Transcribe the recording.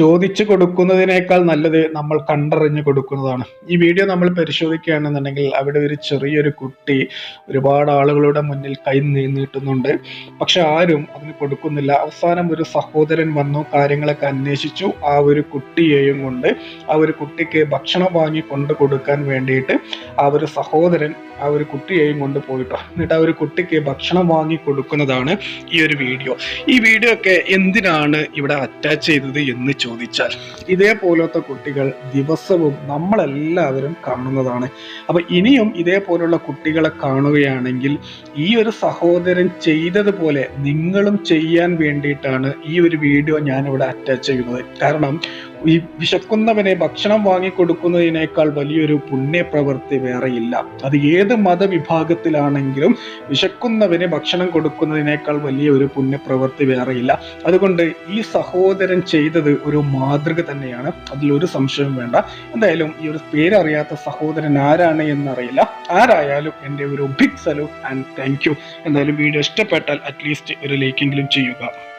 ചോദിച്ചു കൊടുക്കുന്നതിനേക്കാൾ നല്ലത് നമ്മൾ കണ്ടറിഞ്ഞു കൊടുക്കുന്നതാണ്. ഈ വീഡിയോ നമ്മൾ പരിശോധിക്കുകയാണെന്നുണ്ടെങ്കിൽ അവിടെ ഒരു ചെറിയൊരു കുട്ടി ഒരുപാട് ആളുകളുടെ മുന്നിൽ കൈ നീന്നിട്ടുന്നുണ്ട് പക്ഷെ ആരും അതിന് കൊടുക്കുന്നില്ല. അവസാനം ഒരു സഹോദരൻ വന്നു കാര്യങ്ങളൊക്കെ അന്വേഷിച്ചു. ആ ഒരു കുട്ടിയെയും കൊണ്ട് ആ ഒരു കുട്ടിക്ക് ഭക്ഷണം വാങ്ങി കൊണ്ടു കൊടുക്കാൻ വേണ്ടിയിട്ട് ആ ഒരു സഹോദരൻ ആ ഒരു കുട്ടിയെയും കൊണ്ട് പോയിട്ടോ. എന്നിട്ട് ആ ഒരു കുട്ടിക്ക് ഭക്ഷണം വാങ്ങി കൊടുക്കുന്നതാണ് ഈ ഒരു വീഡിയോ. ഈ വീഡിയോ ഒക്കെ എന്തിനാണ് ഇവിടെ അറ്റാച്ച് ചെയ്തത് എന്ന് ചോദിച്ചാൽ. ഇതേപോലത്തെ കുട്ടികൾ ദിവസവും നമ്മളെല്ലാവരും കാണുന്നതാണ്. അപ്പൊ ഇനിയും ഇതേപോലുള്ള കുട്ടികളെ കാണുകയാണെങ്കിൽ ഈ ഒരു സഹോദരൻ ചെയ്തതുപോലെ നിങ്ങളും ചെയ്യാൻ വേണ്ടിയിട്ടാണ് ഈ ഒരു വീഡിയോ ഞാനിവിടെ അറ്റാച്ച് ചെയ്യുന്നത്. കാരണം ഈ വിശക്കുന്നവനെ ഭക്ഷണം വാങ്ങിക്കൊടുക്കുന്നതിനേക്കാൾ വലിയൊരു പുണ്യപ്രവൃത്തി വേറെയില്ല. അത് ഏത് മതവിഭാഗത്തിലാണെങ്കിലും വിശക്കുന്നവന് ഭക്ഷണം കൊടുക്കുന്നതിനേക്കാൾ വലിയ ഒരു പുണ്യപ്രവൃത്തി വേറെയില്ല. അതുകൊണ്ട് ഈ സഹോദരൻ ചെയ്തത് ഒരു മാതൃക തന്നെയാണ്. അതിലൊരു സംശയവും വേണ്ട. എന്തായാലും ഈ ഒരു പേരറിയാത്ത സഹോദരൻ ആരാണ് എന്നറിയില്ല. ആരായാലും എന്റെ ഒരു big salute and thank you എന്തായാലും വീഡിയോ ഇഷ്ടപ്പെട്ടാൽ അറ്റ്ലീസ്റ്റ് ഒരു ലൈക്കെങ്കിലും ചെയ്യുക.